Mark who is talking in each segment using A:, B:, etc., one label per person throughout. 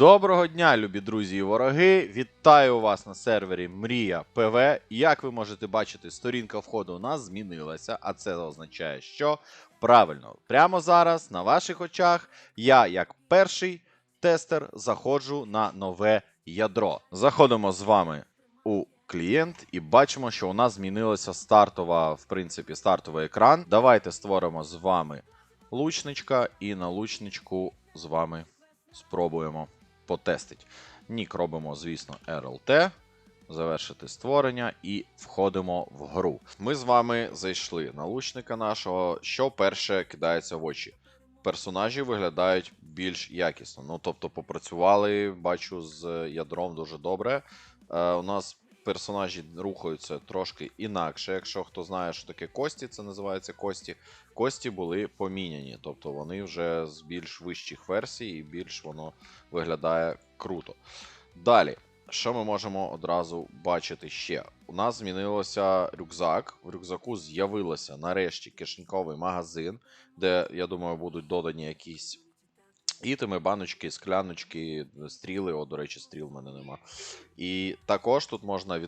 A: Доброго дня, любі друзі і вороги! Вітаю вас на сервері Мрія ПВ. Як ви можете бачити, сторінка входу у нас змінилася, а це означає, що правильно, прямо зараз на ваших очах я, як перший тестер, заходжу на нове ядро. Заходимо з вами у клієнт і бачимо, що у нас змінилася стартова, в принципі, стартовий екран. Давайте створимо з вами лучничка і на лучничку з вами спробуємо потестить. Нік робимо, звісно, RLT, завершити створення і входимо в гру. Ми з вами зайшли на лучника нашого. Що перше кидається в очі? Персонажі виглядають більш якісно. Ну, тобто, попрацювали, бачу, з ядром дуже добре. Е, у нас персонажі рухаються трошки інакше. Якщо хто знає, що таке кості, це називається кості. Кості були поміняні, тобто вони вже з більш вищих версій і більш воно виглядає круто. Далі, що ми можемо одразу бачити ще? У нас змінилося рюкзак. В рюкзаку з'явилося нарешті кишеньковий магазин, де, я думаю, будуть додані якісь ітеми, баночки, скляночки, стріли. О, до речі, стріл в мене нема. І також тут можна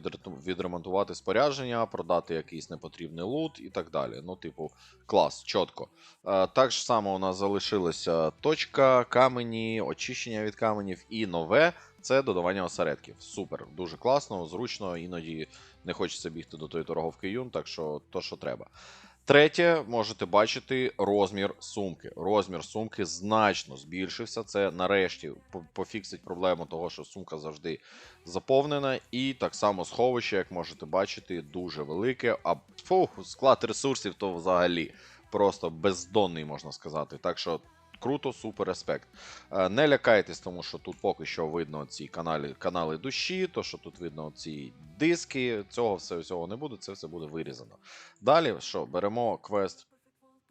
A: відремонтувати спорядження, продати якийсь непотрібний лут і так далі. Ну, типу, клас, чітко. Е, Так ж само у нас залишилася точка, камені, очищення від каменів і нове це додавання осередків. Супер, дуже класно, зручно, іноді не хочеться бігти до тої торговки юн, так що то, що треба. Третє, можете бачити розмір сумки. Розмір сумки значно збільшився. Це нарешті пофіксить проблему того, що сумка завжди заповнена. І так само сховище, як можете бачити, дуже велике. А фу, склад ресурсів то взагалі просто бездонний, можна сказати. Так що круто, супер респект. Е, Не лякайтесь, тому що тут поки що видно ці канали, канали душі, то що тут видно ці диски. Цього все всього не буде, це все буде вирізано. Далі, що, беремо квест.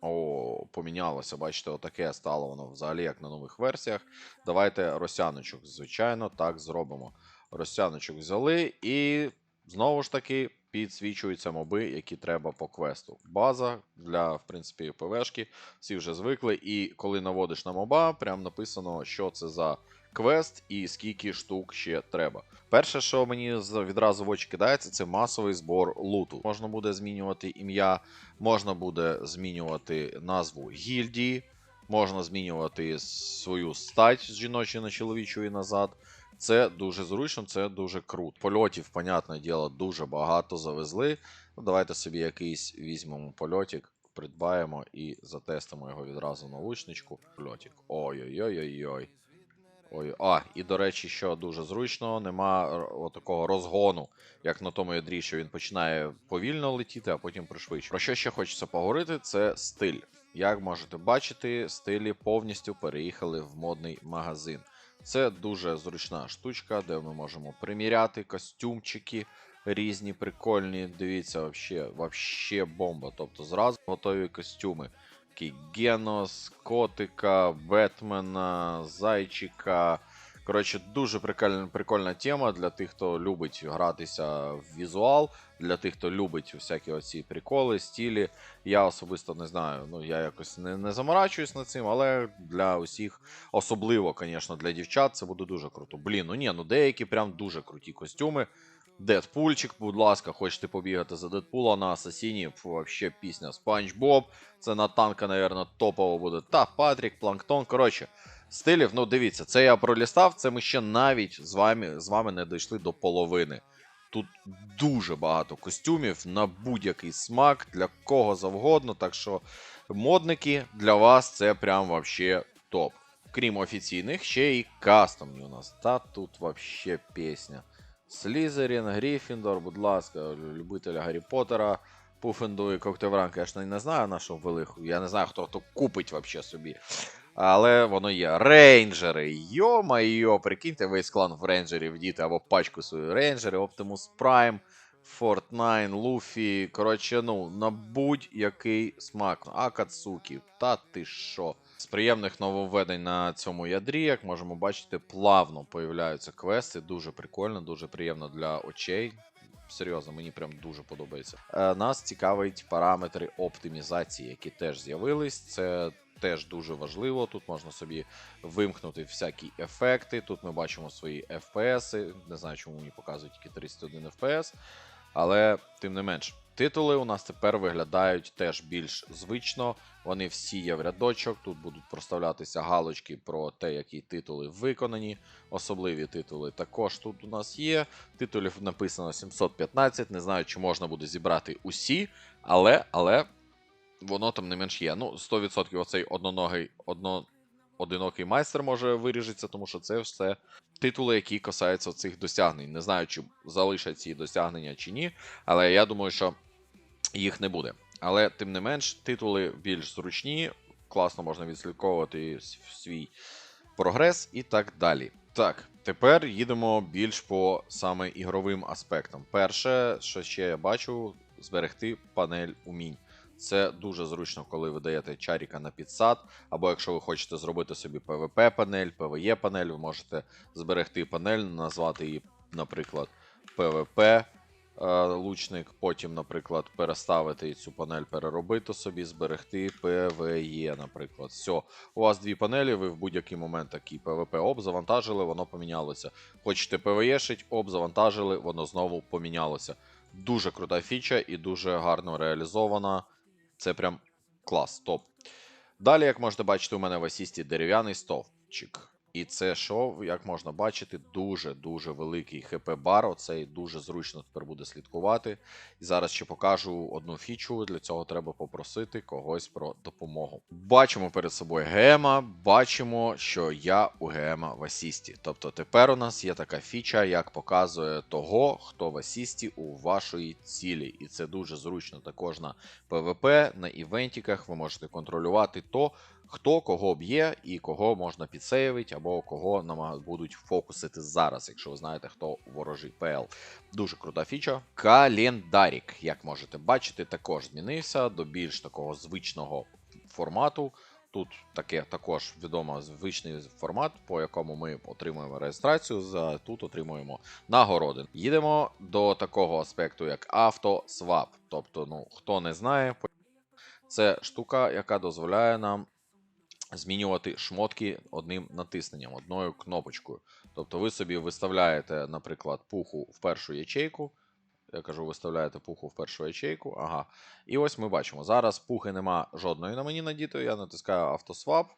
A: О, помінялося, бачите, отаке стало воно взагалі як на нових версіях. Давайте росяночок, звичайно, так зробимо. Росяночок взяли і знову ж таки підсвічуються моби, які треба по квесту. База для, в принципі, ПВшки. Всі вже звикли. І коли наводиш на моба, прям написано, що це за квест і скільки штук ще треба. Перше, що мені відразу в очі кидається, це масовий збор луту. Можна буде змінювати ім'я, можна буде змінювати назву гільдії, можна змінювати свою стать з жіночої на чоловічу і назад. Це дуже зручно, це дуже круто. Польотів, понятне діло, дуже багато завезли. Ну, давайте собі якийсь візьмемо польотик, придбаємо і затестимо його відразу на лучничку. Польотик. Ой-ой-ой-ой-ой. Ой, а, і до речі, що дуже зручно, нема такого розгону, як на тому ядрі, що він починає повільно летіти, а потім пришвидшує. Про що ще хочеться поговорити, це стиль. Як можете бачити, стилі повністю переїхали в модний магазин. Це дуже зручна штучка, де ми можемо приміряти костюмчики різні, прикольні. Дивіться, вообще, вообще бомба. Тобто зразу готові костюми. Такий Генос, Котика, Бетмена, Зайчика. Коротше, дуже прикольна, прикольна тема для тих, хто любить гратися в візуал, для тих, хто любить всякі оці приколи, стілі. Я особисто не знаю, ну я якось не, не заморачуюсь над цим, але для усіх, особливо, звісно, для дівчат, це буде дуже круто. Блін, ну ні, ну деякі прям дуже круті костюми. Дедпульчик, будь ласка, хочете побігати за Дедпула на Асасіні, вообще пісня Спанч Боб. Це на танка, напевно, топово буде. Та, Патрік, Планктон. Коротше, стилів, ну дивіться, це я пролістав, це ми ще навіть з вами, з вами не дійшли до половини. Тут дуже багато костюмів на будь-який смак, для кого завгодно. Так що модники для вас це прям вообще топ. Крім офіційних, ще й кастомні у нас. Та тут вообще пісня. Слізерін, Гріфіндор, будь ласка, любитель Гаррі Поттера, Пуфенду і Коктевран, конечно, не знаю на що ввели. Я не знаю, хто хто купить вообще собі. Але воно є. Рейнджери. Йо-майо, прикиньте, весь клан в рейнджерів діти або пачку свою рейнджери, Optimus Prime, Fortnite, Луфі. Коротше, ну, на будь-який смак. Акацукі, та ти що. З приємних нововведень на цьому ядрі, як можемо бачити, плавно появляються квести. Дуже прикольно, дуже приємно для очей. Серйозно, мені прям дуже подобається. Е, нас цікавить параметри оптимізації, які теж з'явились. Це теж дуже важливо. Тут можна собі вимкнути всякі ефекти. Тут ми бачимо свої FPS. Не знаю, чому мені показують тільки 31 FPS. Але тим не менш, титули у нас тепер виглядають теж більш звично. Вони всі є в рядочок. Тут будуть проставлятися галочки про те, які титули виконані. Особливі титули також тут у нас є. Титулів написано 715. Не знаю, чи можна буде зібрати усі, але, але воно там не менш є. Ну, 100% оцей одноногий, одно, одинокий майстер може виріжеться, тому що це все титули, які касаються цих досягнень. Не знаю, чи залишать ці досягнення чи ні, але я думаю, що їх не буде. Але тим не менш, титули більш зручні, класно можна відслідковувати свій прогрес і так далі. Так, тепер їдемо більш по саме ігровим аспектам. Перше, що ще я бачу, зберегти панель умінь. Це дуже зручно, коли ви даєте чаріка на підсад, або якщо ви хочете зробити собі PvP панель, PvE панель, ви можете зберегти панель, назвати її, наприклад, PvP лучник, потім, наприклад, переставити цю панель, переробити собі, зберегти PvE, наприклад. Все, у вас дві панелі, ви в будь-який момент такий PvP об завантажили, воно помінялося. Хочете PvE шить, об завантажили, воно знову помінялося. Дуже крута фіча і дуже гарно реалізована. Це прям клас, топ. Далі, як можете бачити, у мене в асісті дерев'яний стовпчик. І це що, як можна бачити, дуже-дуже великий хп-бар. Оцей дуже зручно тепер буде слідкувати. І зараз ще покажу одну фічу. Для цього треба попросити когось про допомогу. Бачимо перед собою гема, бачимо, що я у гема в асісті. Тобто тепер у нас є така фіча, як показує того, хто в асісті у вашої цілі. І це дуже зручно також на PvP, на івентіках. Ви можете контролювати то, хто кого б'є і кого можна підсейвити, або кого намаг... будуть фокусити зараз, якщо ви знаєте, хто ворожий ПЛ. Дуже крута фіча. Календарік, як можете бачити, також змінився до більш такого звичного формату. Тут таке також відомо звичний формат, по якому ми отримуємо реєстрацію. За тут отримуємо нагороди. Їдемо до такого аспекту, як автосвап. Тобто, ну хто не знає, це штука, яка дозволяє нам змінювати шмотки одним натисненням, одною кнопочкою. Тобто ви собі виставляєте, наприклад, пуху в першу ячейку. Я кажу, виставляєте пуху в першу ячейку. Ага. І ось ми бачимо. Зараз пухи нема жодної на мені надітої. Я натискаю автосвап.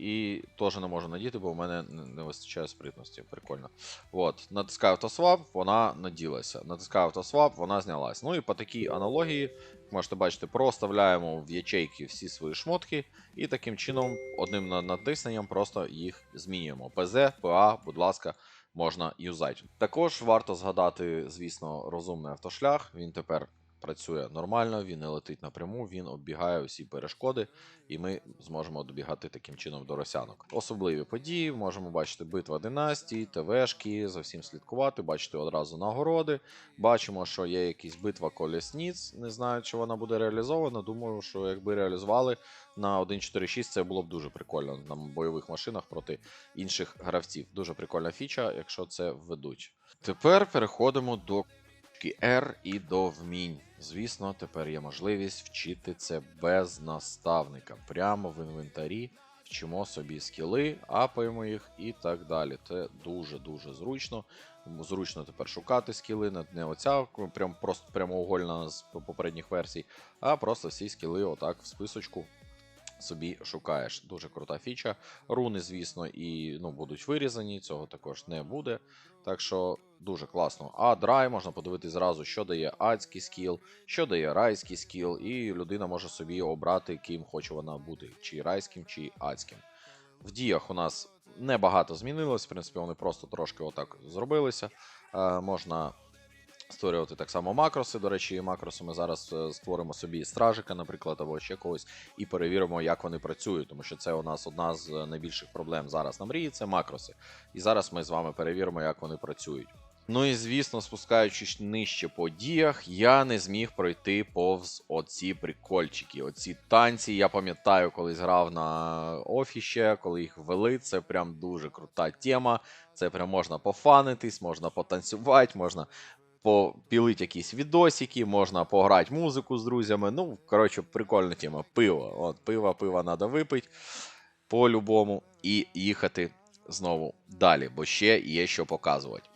A: І теж не можу надіти, бо в мене не вистачає спритності. Прикольно. От, натискаю автосвап, вона наділася. Натискаю автосвап, вона знялась. Ну і по такій аналогії, можете бачити, проставляємо в ячейки всі свої шмотки, і таким чином, одним натисненням просто їх змінюємо. ПЗ, ПА, будь ласка, можна юзати. Також варто згадати, звісно, розумний автошлях. Він тепер працює нормально, він не летить напряму, він оббігає усі перешкоди, і ми зможемо добігати таким чином до росянок. Особливі події, можемо бачити битва династій, ТВшки, за всім слідкувати, бачити одразу нагороди. Бачимо, що є якась битва колісниць. Не знаю, чи вона буде реалізована. Думаю, що якби реалізували на 1.4.6, це було б дуже прикольно на бойових машинах проти інших гравців. Дуже прикольна фіча, якщо це введуть. Тепер переходимо до кнопки R і до вмінь. Звісно, тепер є можливість вчити це без наставника. Прямо в інвентарі вчимо собі скіли, апаємо їх і так далі. Це дуже-дуже зручно. Зручно тепер шукати скіли, не- оця прям просто прямоугольна з попередніх версій, а просто всі скіли отак в списочку собі шукаєш. Дуже крута фіча. Руни, звісно, і ну, будуть вирізані, цього також не буде. Так що дуже класно. А драй можна подивитися зразу, що дає адський скіл, що дає райський скіл, і людина може собі обрати, ким хоче вона бути, чи райським, чи адським. В діях у нас небагато змінилось, в принципі, вони просто трошки отак зробилися. Е, можна створювати так само макроси. До речі, макроси ми зараз е, створимо собі стражика, наприклад, або ще когось, і перевіримо, як вони працюють, тому що це у нас одна з е, найбільших проблем зараз на мрії це макроси. І зараз ми з вами перевіримо, як вони працюють. Ну і звісно, спускаючись нижче по діях, я не зміг пройти повз оці прикольчики. Оці танці. Я пам'ятаю, колись грав на офіще, коли їх ввели. Це прям дуже крута тема. Це прям можна пофанитись, можна потанцювати, можна попілити якісь відосики, можна пограти музику з друзями. Ну, коротше, прикольна тема. Пиво. От, пиво, пиво треба випити по-любому і їхати знову далі, бо ще є що показувати.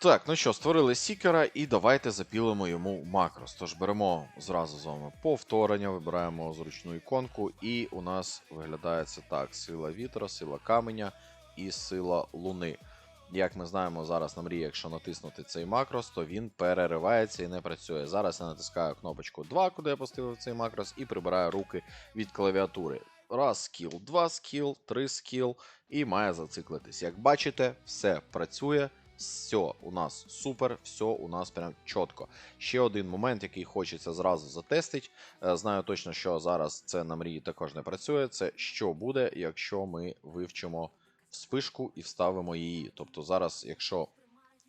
A: Так, ну що, створили сікера і давайте запілимо йому макрос. Тож беремо зразу з вами повторення, вибираємо зручну іконку, і у нас виглядає це так: сила вітра, сила каменя і сила луни. Як ми знаємо, зараз на мрії, якщо натиснути цей макрос, то він переривається і не працює. Зараз я натискаю кнопочку 2, куди я поставив цей макрос, і прибираю руки від клавіатури. Раз скіл, два скіл, три скіл, і має зациклитись. Як бачите, все працює. Все у нас супер, все у нас прям чітко. Ще один момент, який хочеться зразу затестити. Е, Знаю точно, що зараз це на мрії також не працює. Це що буде, якщо ми вивчимо вспишку і вставимо її. Тобто зараз, якщо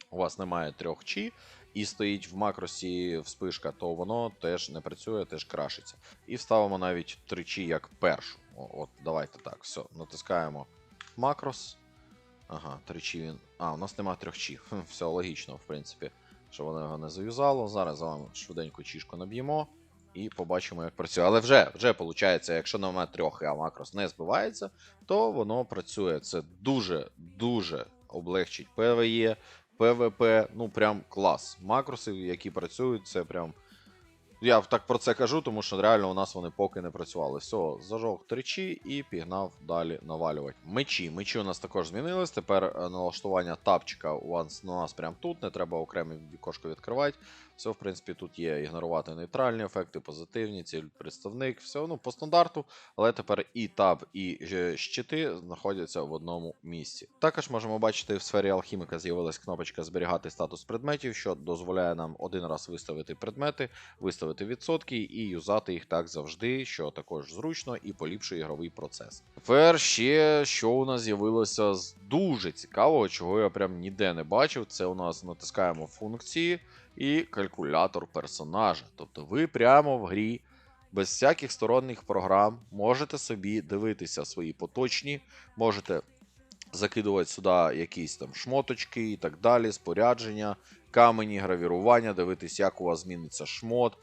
A: у вас немає трьох чи і стоїть в макросі вспишка, то воно теж не працює, теж крашиться. І вставимо навіть тричі як першу. От, давайте так, все, натискаємо макрос. Ага, тричі він. А, у нас нема трьох. Хм, все логічно, в принципі, що воно його не зав'язало. Зараз з вами швиденько чішку наб'ємо і побачимо, як працює. Але вже, вже виходить, якщо немає трьох, а макрос не збивається, то воно працює. Це дуже, дуже облегчить ПВЕ, ПВП. ну прям клас. Макроси, які працюють, це прям. Я так про це кажу, тому що реально у нас вони поки не працювали. Все, зажог тричі і пігнав далі навалювати. Мечі. Мечі у нас також змінились. Тепер е, налаштування тапчика у нас прямо тут, не треба окремі вікошко відкривати. Все, в принципі, тут є ігнорувати нейтральні ефекти, позитивні, ціль представник, все ну по стандарту, але тепер і таб, і е, щити знаходяться в одному місці. Також можемо бачити, в сфері алхіміка з'явилась кнопочка зберігати статус предметів, що дозволяє нам один раз виставити предмети, виставити відсотки і юзати їх так завжди, що також зручно і поліпшує ігровий процес. Тепер ще що у нас з'явилося з дуже цікавого, чого я прям ніде не бачив. Це у нас натискаємо функції і калькулятор персонажа. Тобто ви прямо в грі. Без всяких сторонніх програм можете собі дивитися свої поточні, можете закидувати сюди якісь там шмоточки і так далі, спорядження, камені, гравірування, дивитись, як у вас зміниться шмот.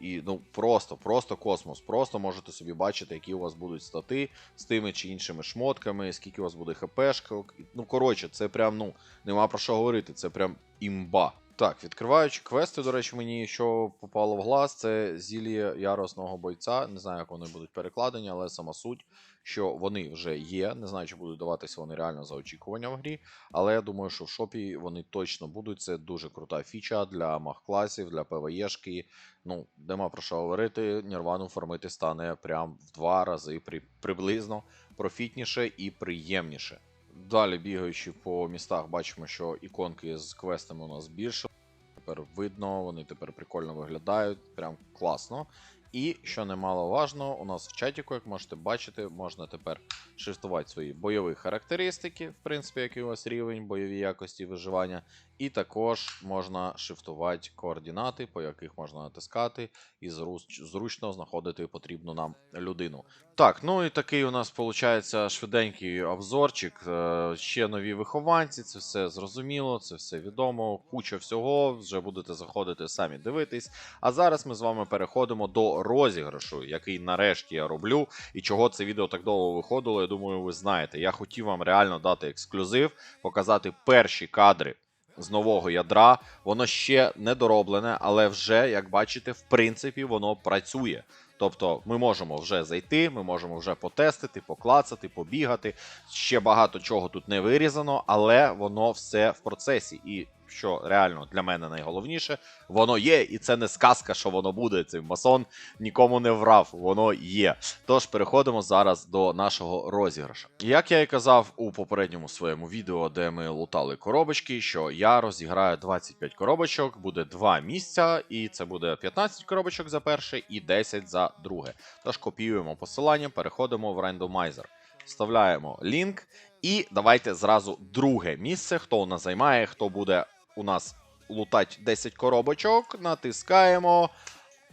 A: І ну просто, просто космос. Просто можете собі бачити, які у вас будуть стати з тими чи іншими шмотками, скільки у вас буде хпшок. Ну, коротше, це прям, ну, нема про що говорити, це прям імба. Так, відкриваючи квести, до речі, мені що попало в глаз, це зілля яросного бойця. Не знаю, як вони будуть перекладені, але сама суть, що вони вже є. Не знаю, чи будуть даватися вони реально за очікування в грі. Але я думаю, що в шопі вони точно будуть. Це дуже крута фіча для мах-класів, для ПВЕшки. Ну, нема про що говорити. Нірвану фармити стане прям в два рази при, приблизно профітніше і приємніше. Далі бігаючи по містах, бачимо, що іконки з квестами у нас більше. Тепер видно, вони тепер прикольно виглядають, прям класно. І що немало важно, у нас в чатіку, як можете бачити, можна тепер шифтувати свої бойові характеристики, в принципі, який у вас рівень, бойові якості виживання. І також можна шифтувати координати, по яких можна натискати, і зручно знаходити потрібну нам людину. Так, ну і такий у нас виходить швиденький обзорчик. Е, Ще нові вихованці, це все зрозуміло, це все відомо. Куча всього. Вже будете заходити самі дивитись. А зараз ми з вами переходимо до розіграшу, який нарешті я роблю. І чого це відео так довго виходило, я думаю, ви знаєте. Я хотів вам реально дати ексклюзив, показати перші кадри. З нового ядра, воно ще не дороблене, але вже, як бачите, в принципі, воно працює. Тобто ми можемо вже зайти, ми можемо вже потестити, поклацати, побігати. Ще багато чого тут не вирізано, але воно все в процесі. І що реально для мене найголовніше, воно є, і це не сказка, що воно буде. Цей масон нікому не врав, воно є. Тож переходимо зараз до нашого розіграша. Як я і казав у попередньому своєму відео, де ми лутали коробочки, що я розіграю 25 коробочок, буде 2 місця, і це буде 15 коробочок за перше і 10 за друге. Тож копіюємо посилання, переходимо в рандомайзер. Вставляємо лінк, і давайте зразу друге місце. Хто у нас займає, хто буде у нас лутать 10 коробочок, натискаємо.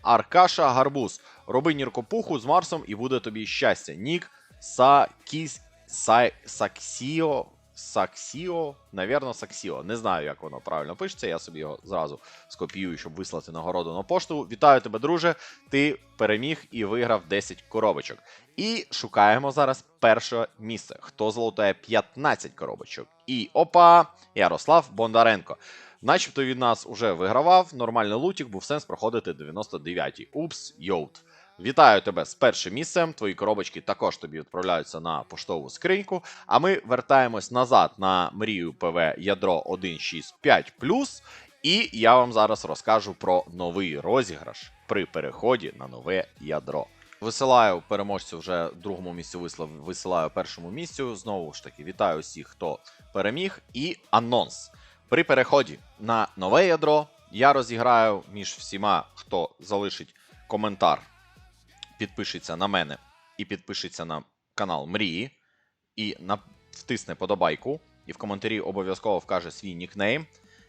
A: Аркаша Гарбуз. Роби ніркопуху з Марсом і буде тобі щастя. Нік Сакіс Са... Саксіо Саксіо, навірно, Саксіо. Не знаю, як воно правильно пишеться. Я собі його зразу скопіюю, щоб вислати нагороду на пошту. Вітаю тебе, друже. Ти переміг і виграв 10 коробочок. І шукаємо зараз перше місце. Хто золотає 15 коробочок? І опа! Ярослав Бондаренко. Начебто він нас уже вигравав. Нормальний лутік, був сенс проходити 99-й. Упс, йоут. Вітаю тебе з першим місцем. Твої коробочки також тобі відправляються на поштову скриньку. А ми вертаємось назад на мрію ПВ ядро 165 І я вам зараз розкажу про новий розіграш при переході на нове ядро. Висилаю переможцю вже другому місцю вислав, висилаю першому місцю. Знову ж таки, вітаю всіх, хто переміг. І анонс. При переході на нове ядро я розіграю між всіма, хто залишить коментар, підпишеться на мене і підпишеться на канал Мрії, і на... втисне подобайку, і в коментарі обов'язково вкаже свій нікнейм.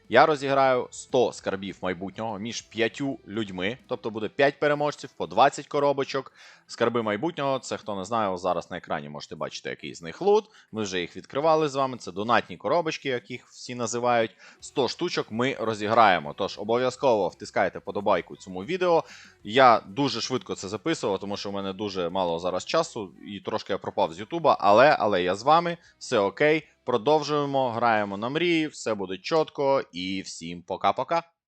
A: Я розіграю 100 скарбів майбутнього між 5 людьми, тобто буде 5 переможців по 20 коробочок. Скарби майбутнього, це хто не знає, зараз на екрані можете бачити, який з них лут. Ми вже їх відкривали з вами. Це донатні коробочки, яких всі називають. 100 штучок ми розіграємо. Тож обов'язково втискайте подобайку цьому відео. Я дуже швидко це записував, тому що в мене дуже мало зараз часу і трошки я пропав з Ютуба, але, але я з вами, все окей. Продовжуємо, граємо на мрії, все буде чітко і всім пока-пока.